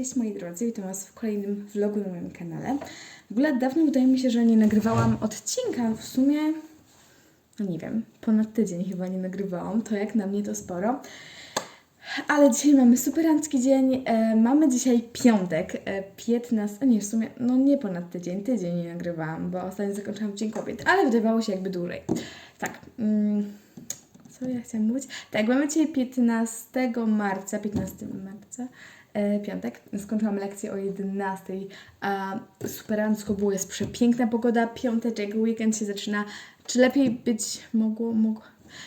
Cześć moi drodzy, witam Was w kolejnym vlogu na moim kanale. W ogóle dawno wydaje mi się, że nie nagrywałam odcinka. W sumie, no nie wiem, ponad tydzień chyba nie nagrywałam. To jak na mnie to sporo. Ale dzisiaj mamy superancki dzień. E, mamy dzisiaj piątek, e, 15, a nie w sumie, no nie ponad tydzień, tydzień nie nagrywałam, bo ostatnio zakończyłam Dzień Kobiet, ale wydawało się jakby dłużej. Tak, mm, co ja chciałam mówić? Tak, mamy dzisiaj 15 marca, 15 marca, piątek. Skończyłam lekcję o 11. A superancko było, jest przepiękna pogoda, piąteczek, weekend się zaczyna. Czy lepiej być mogło, mogło...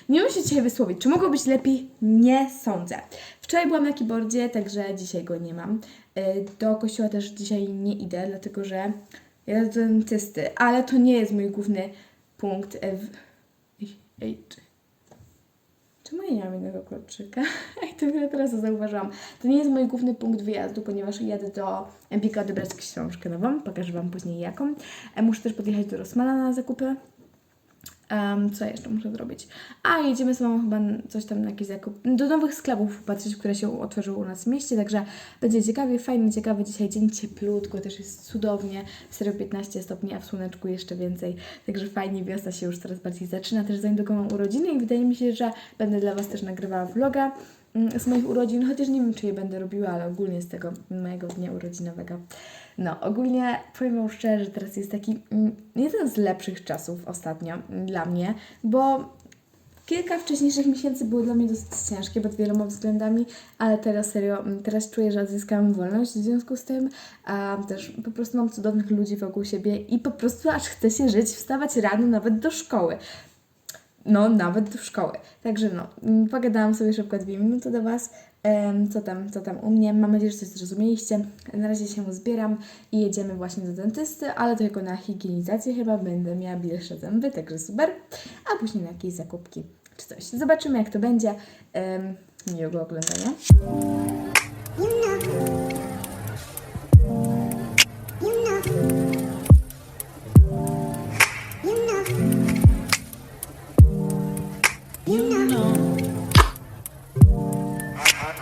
Nie umiem się dzisiaj wysłowić. Czy mogło być lepiej? Nie sądzę. Wczoraj byłam na keyboardzie, także dzisiaj go nie mam. E, Do kościoła też dzisiaj nie idę, dlatego że jadę do dentysty, ale to nie jest mój główny punkt. e, w- Ej, ej, czy... Czemu ja nie mam jednego kluczyka? To ja teraz zauważyłam. To nie jest mój główny punkt wyjazdu, ponieważ jadę do Empika odebrać książkę nową. Pokażę Wam później jaką. E, Muszę też podjechać do Rosmana na zakupy. Em, co jeszcze muszę zrobić? A, jedziemy z mamą chyba coś tam na jakiś zakup. Do nowych sklepów patrzeć, które się otworzyły u nas w mieście, także będzie ciekawie, fajnie, ciekawy dzisiaj dzień, cieplutko, też jest cudownie, serio 15 stopni, a w słoneczku jeszcze więcej, także fajnie, wiosna się już coraz bardziej zaczyna, też za niedługo urodziny i wydaje mi się, że będę dla Was też nagrywała vloga z moich urodzin, chociaż nie wiem, czy je będę robiła, ale ogólnie z tego mojego dnia urodzinowego. No, ogólnie powiem Wam szczerze, że teraz jest taki mm, jeden z lepszych czasów ostatnio mm, dla mnie, bo kilka wcześniejszych miesięcy były dla mnie dosyć ciężkie pod wieloma względami, ale teraz serio, mm, teraz czuję, że odzyskałam wolność w związku z tym, a też po prostu mam cudownych ludzi wokół siebie i po prostu aż chce się żyć, wstawać rano nawet do szkoły. No, nawet do szkoły. Także no, pogadałam sobie szybko dwie minuty do Was. Co tam, co tam u mnie? Mam nadzieję, że coś zrozumieliście. Na razie się zbieram i jedziemy właśnie do dentysty, ale tylko na higienizację chyba będę miała bliższe zęby, także super. A później na jakieś zakupki czy coś. Zobaczymy jak to będzie. Miłego oglądania.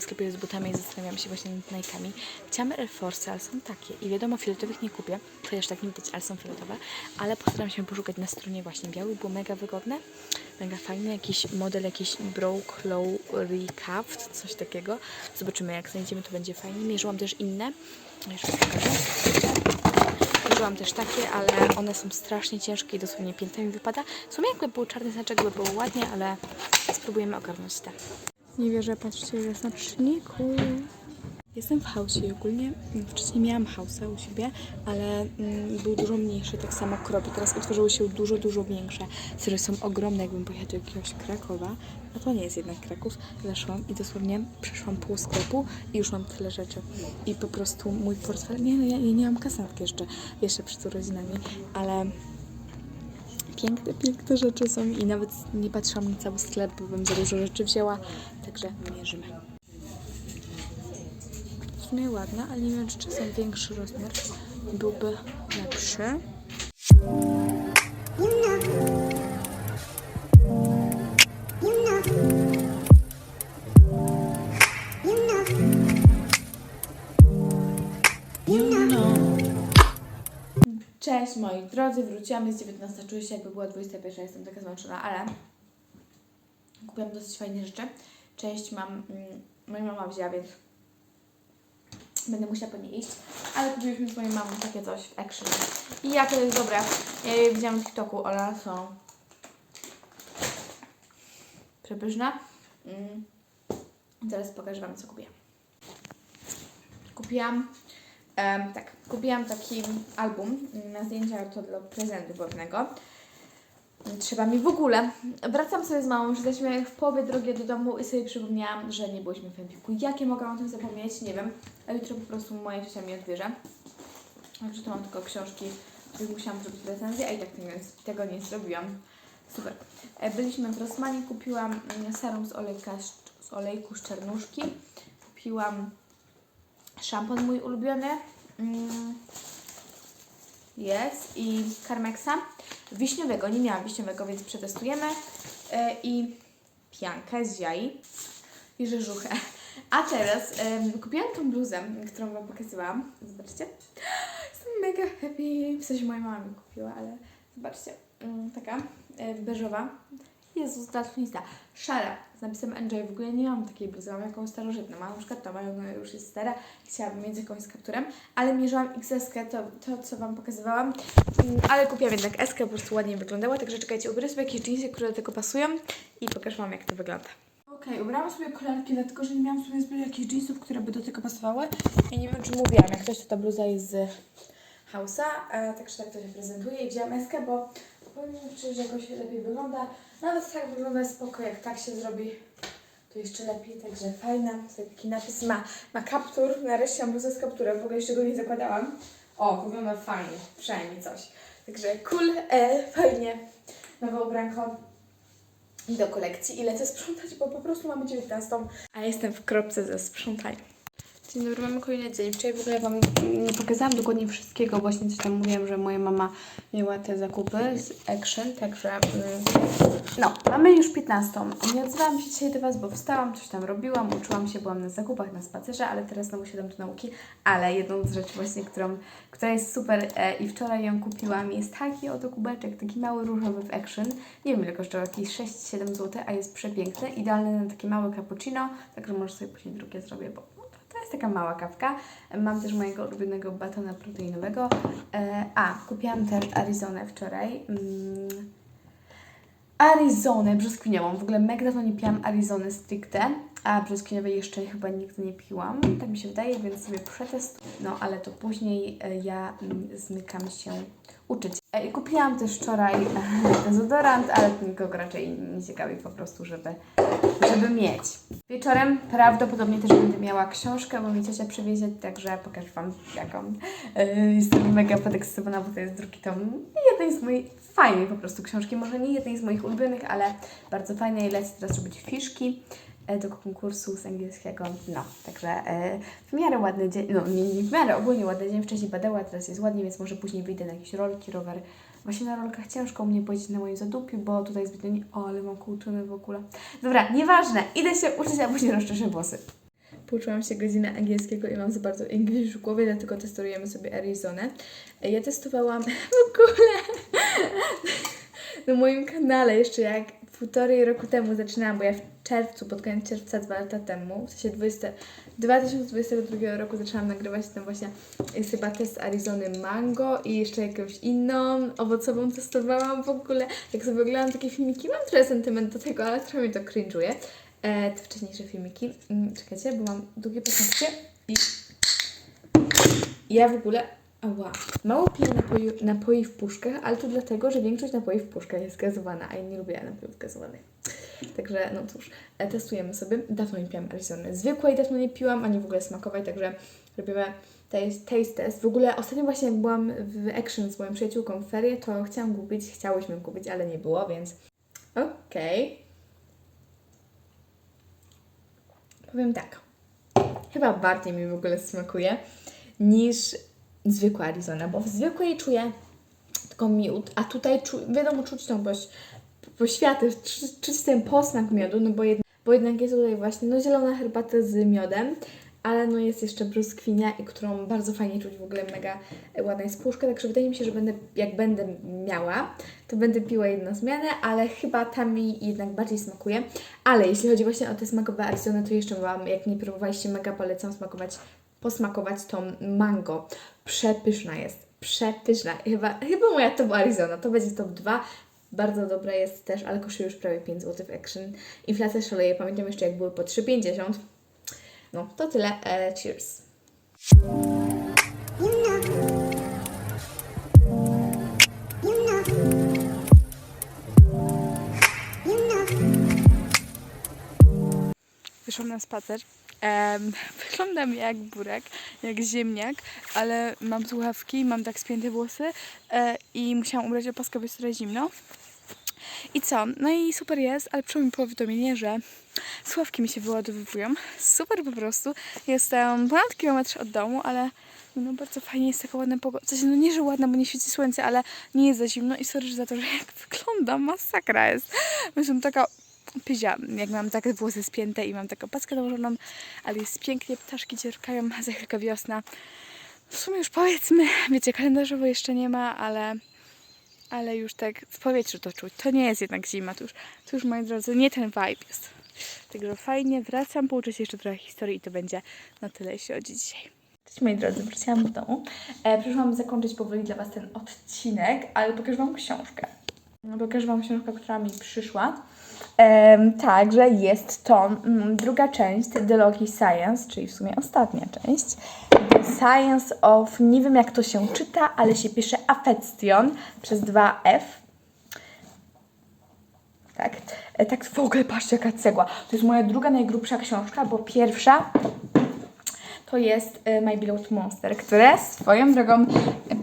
w sklepie z butami i zastanawiam się właśnie nad Nike'ami. Chciałam Air Force, ale są takie. I wiadomo, fioletowych nie kupię, jeszcze tak nie widać, ale są fioletowe. Ale postaram się poszukać na stronie właśnie białych, było mega wygodne, mega fajne. Jakiś model, jakiś Broke Low Recuffed, coś takiego. Zobaczymy, jak znajdziemy, to będzie fajnie. Mierzyłam też inne. Jeszcze pokażę. Mierzyłam też takie, ale one są strasznie ciężkie i dosłownie piętami wypada. W sumie jakby był czarny znaczek, by było ładnie, ale spróbujemy ogarnąć te. Nie wierzę, patrzcie, jest na czytniku. Jestem w hausie ogólnie. mm, Wcześniej miałam hausa u siebie, ale mm, był dużo mniejszy, tak samo kropi. Teraz otworzyły się dużo, dużo większe. Serio są ogromne, jakbym pojechała do jakiegoś Krakowa. A to nie jest jednak Kraków. Weszłam i dosłownie przeszłam pół sklepu i już mam tyle rzeczy. I po prostu mój portfel... Nie, no ja, ja nie mam kasanki jeszcze, jeszcze przed urodzinami, ale piękne, piękne rzeczy są i nawet nie patrzyłam na cały sklep, bo bym za dużo rzeczy wzięła, także mierzymy. W sumie ładna, ale nie wiem, czy czasem większy rozmiar byłby lepszy. Cześć moi drodzy, wróciłam, jest 19, czuję się jakby była 21, jestem taka zmęczona, ale kupiłam dosyć fajne rzeczy. Część mam, mm, moja mama wzięła, więc będę musiała po nie iść, ale kupiliśmy z moją mamą takie coś w Action. I jakie to jest dobre, ja je widziałam na TikToku, one są przepyszne. Mm. Teraz pokażę Wam, co kupiłam. Kupiłam Em, tak, kupiłam taki album na zdjęcia to dla prezentu głównego. Trzeba mi w ogóle. Wracam sobie z mamą, jesteśmy w połowie drogi do domu i sobie przypomniałam, że nie byliśmy w Empiku. Jak ja mogłam o tym zapomnieć? Nie wiem. A jutro po prostu moja ciocia mi odbierze. Także to mam tylko książki więc musiałam zrobić recenzję, a i tak tego, nie zrobiłam. Super. E, Byliśmy w Rossmanie, kupiłam mm, serum z, olejka, z olejku szczernuszki. Kupiłam szampon mój ulubiony. Mm, Jest i Carmexa. Wiśniowego, nie miałam wiśniowego, więc przetestujemy. E, I piankę z jaj i rzeżuchę. A teraz kupiłam tą bluzę, którą Wam pokazywałam. Zobaczcie. Jestem mega happy. W sensie moja mama mi kupiła, ale zobaczcie. Mm, taka e, beżowa. Jezus, daltonista. Szara z napisem Enjoy. W ogóle nie mam takiej bluzy, mam jakąś starożytną. Mam na przykład ale ona już jest stara. Chciałabym mieć jakąś z kapturem, ale mierzyłam XS, to, to co Wam pokazywałam. Mm, Ale kupiłam jednak S, po prostu ładnie wyglądała. Także czekajcie, ubiorę sobie jakieś jeansy, które do tego pasują i pokażę Wam, jak to wygląda. Okej, ubrałam sobie kolarki, dlatego że nie miałam sobie zbyt jakichś jeansów, które by do tego pasowały. Ja nie wiem, czy mówiłam, jak ktoś to ta bluza jest z House'a, także tak to się prezentuje. I wzięłam eskę, bo powiem Ci, że jakoś lepiej wygląda. Nawet tak wygląda spoko, jak tak się zrobi, to jeszcze lepiej, także fajna. Taki napis ma, ma kaptur, nareszcie mam bluzę z kapturem, w ogóle jeszcze go nie zakładałam. O, wygląda fajnie, przynajmniej coś. Także cool, e, fajnie, nowe ubranko do kolekcji i lecę sprzątać, bo po prostu mamy 19, a jestem w kropce ze sprzątaniem. Dzień dobry, mamy kolejny dzień. Wczoraj w ogóle Wam nie pokazałam dokładnie wszystkiego, właśnie coś tam mówiłam, że moja mama miała te zakupy z Action, także mm, no, mamy już 15. Nie odzywałam się dzisiaj do Was, bo wstałam, coś tam robiłam, uczyłam się, byłam na zakupach, na spacerze, ale teraz znowu siadam do nauki, ale jedną z rzeczy właśnie, którą, która jest super e, i wczoraj ją kupiłam, jest taki oto kubeczek, taki mały różowy w Action. Nie wiem ile kosztował, jakieś 6-7 zł, a jest przepiękny, idealny na takie małe cappuccino, także może sobie później drugie zrobię, bo jest taka mała kawka. Mam też mojego ulubionego batona proteinowego. E, a, kupiłam też Arizonę wczoraj. Mm, Arizonę brzoskwiniową. W ogóle mega dawno nie piłam Arizony stricte, a brzoskwiniowej jeszcze chyba nigdy nie piłam. Tak mi się wydaje, więc sobie przetestuję. No, ale to później e, ja mm, zmykam się uczyć. E, kupiłam też wczoraj dezodorant, ale nikogo raczej nie ciekawi po prostu, żeby, żeby mieć. Wieczorem prawdopodobnie też będę miała książkę, bo mi ciocia przywiezie, także pokażę Wam jaką. E, Jestem mega podekscytowana, bo to jest drugi tom jednej z moich fajnej po prostu książki. Może nie jednej z moich ulubionych, ale bardzo fajnej. Lecę teraz robić fiszki e, do konkursu z angielskiego. No, także e, w miarę ładny dzień, no nie, nie w miarę, ogólnie ładny dzień. Wcześniej padała, a teraz jest ładnie, więc może później wyjdę na jakieś rolki, rower. Właśnie na rolkach ciężko mnie powiedzieć na moim zadupiu, bo tutaj zbytnio nie... O, ale mam kółczyny w ogóle. Dobra, nieważne. Idę się uczyć, a później rozczeszę włosy. Pouczyłam się godzinę angielskiego i mam za bardzo English w głowie, dlatego testujemy sobie Arizonę. Ja testowałam w ogóle na moim kanale jeszcze jak półtorej roku temu zaczynałam, bo ja w czerwcu, pod koniec czerwca dwa lata temu, w sensie 20, 2022 roku zaczęłam nagrywać ten właśnie, jest chyba test Arizony Mango i jeszcze jakąś inną owocową testowałam w ogóle. Jak sobie oglądam takie filmiki, mam trochę sentyment do tego, ale trochę mi to cringe'uje. E, te wcześniejsze filmiki. Mm, czekajcie, bo mam długie paznokcie i ja w ogóle, ała, mało piję napoi, napoi w puszkach, ale to dlatego, że większość napoi w puszkach jest gazowana, a ja nie lubię napojów gazowanych. Także, no cóż, e, testujemy sobie. Dawno nie piłam Arizony. Zwykłej dawno nie piłam, ani w ogóle smakowej, także robimy taste, taste test. W ogóle ostatnio właśnie jak byłam w Action z moją przyjaciółką w ferie, to chciałam kupić, chciałyśmy kupić, ale nie było, więc okej. Powiem tak. Chyba bardziej mi w ogóle smakuje niż zwykła Arizona, bo w zwykłej czuję tylko miód, a tutaj czu, wiadomo czuć tą poś, poświatę, czu- czuć ten posmak miodu, no bo, jed, bo jednak jest tutaj właśnie no zielona herbata z miodem, ale no jest jeszcze brzoskwinia, i którą bardzo fajnie czuć, w ogóle mega ładna jest puszka, także wydaje mi się, że będę, jak będę miała, to będę piła jedną zmianę, ale chyba ta mi jednak bardziej smakuje. Ale jeśli chodzi właśnie o te smakowe Arizony, to jeszcze Wam, jak nie próbowaliście, mega polecam smakować, posmakować tą mango. Przepyszna jest, przepyszna. Chyba, chyba moja top Arizona, to będzie top 2. Bardzo dobra jest też, ale kosztuje już prawie 5 zł w Action. Inflacja szaleje, pamiętam jeszcze jak były po 3,50. No, to tyle. E, cheers. Wyszłam na spacer. Em, wyglądam jak burek, jak ziemniak, ale mam słuchawki, mam tak spięte włosy e, i musiałam ubrać opaskę, bo jest trochę zimno. I co? No i super jest, ale przyszło mi powiadomienie, że słuchawki mi się wyładowywują. Super po prostu. Jestem ponad kilometr od domu, ale no bardzo fajnie jest taka ładna pogoda. Coś, no nie, że ładna, bo nie świeci słońce, ale nie jest za zimno i sorry za to, że jak wyglądam, masakra jest. Jestem taka pyzia, jak mam takie włosy spięte i mam taką paskę nałożoną, ale jest pięknie, ptaszki cierkają, za chwilkę wiosna. W sumie już powiedzmy, wiecie, kalendarzowo jeszcze nie ma, ale ale już tak w powietrzu to czuć. To nie jest jednak zima, to już, to już moi drodzy, nie ten vibe jest. Także fajnie, wracam, pouczę się jeszcze trochę historii i to będzie na tyle, jeśli chodzi dzisiaj. Cześć moi drodzy, wróciłam do domu. E, przyszłam zakończyć powoli dla Was ten odcinek, ale pokażę Wam książkę. No, Pokażę Wam książkę, która mi przyszła. Także jest to mm, druga część Dialogi Science, czyli w sumie ostatnia część. The Science of, nie wiem jak to się czyta, ale się pisze Affection przez dwa F. Tak, e, tak w ogóle patrzcie jaka cegła. To jest moja druga najgrubsza książka, bo pierwsza to jest e, My Beloved Monster, które swoją drogą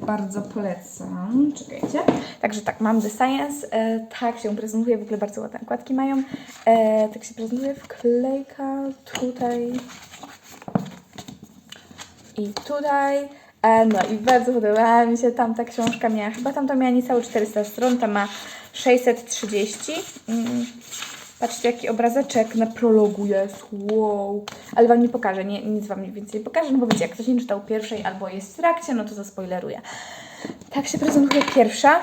bardzo polecam. Czekajcie. Także tak, mam The Science. E, tak się prezentuje, w ogóle bardzo ładne okładki mają. E, tak się prezentuje wklejka tutaj i tutaj. E, no i bardzo podobała mi się tamta książka. Miała, chyba tamta miała niecałe 400 stron, ta ma 630. Mm. Patrzcie, jaki obrazeczek na prologu jest. Wow. Ale Wam nie pokażę, nie, nic Wam więcej nie pokażę, no bo wiecie, jak ktoś nie czytał pierwszej albo jest w trakcie, no to zaspoileruję. Tak się prezentuje pierwsza.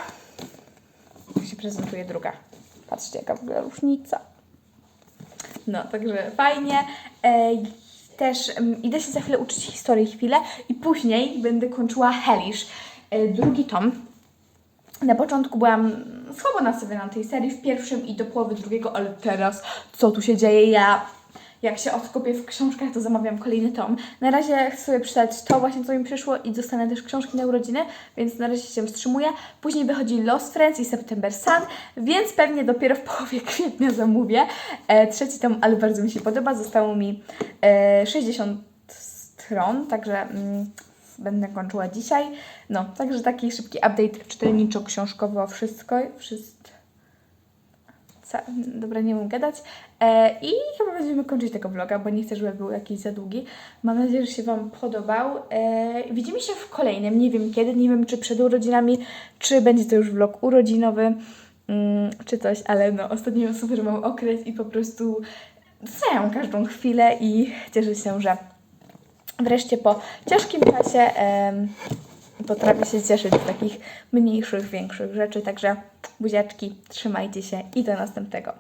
Tak się prezentuje druga. Patrzcie, jaka w ogóle różnica. No, także fajnie. Ej, też um, idę się za chwilę uczyć historii chwilę i później będę kończyła Hellish, e, drugi tom. Na początku byłam słabo nastawiona na tej serii w pierwszym i do połowy drugiego, ale teraz co tu się dzieje? Ja jak się odkopię w książkach, to zamawiam kolejny tom. Na razie chcę sobie przeczytać to właśnie, co mi przyszło i dostanę też książki na urodziny, więc na razie się wstrzymuję. Później wychodzi Lost Friends i September Sun, więc pewnie dopiero w połowie kwietnia zamówię e, trzeci tom, ale bardzo mi się podoba. Zostało mi e, 60 stron, także mm, będę kończyła dzisiaj. No, także taki szybki update czytelniczo-książkowo wszystko, wszystko. Dobra, nie wiem gadać. E, I chyba będziemy kończyć tego vloga, bo nie chcę, żeby był jakiś za długi. Mam nadzieję, że się Wam podobał. E, widzimy się w kolejnym, nie wiem kiedy, nie wiem czy przed urodzinami, czy będzie to już vlog urodzinowy, mm, czy coś, ale no ostatnio mam super mam okres i po prostu doceniam każdą chwilę i cieszę się, że wreszcie po ciężkim czasie potrafię się cieszyć z takich mniejszych, większych rzeczy. Także buziaczki, trzymajcie się i do następnego.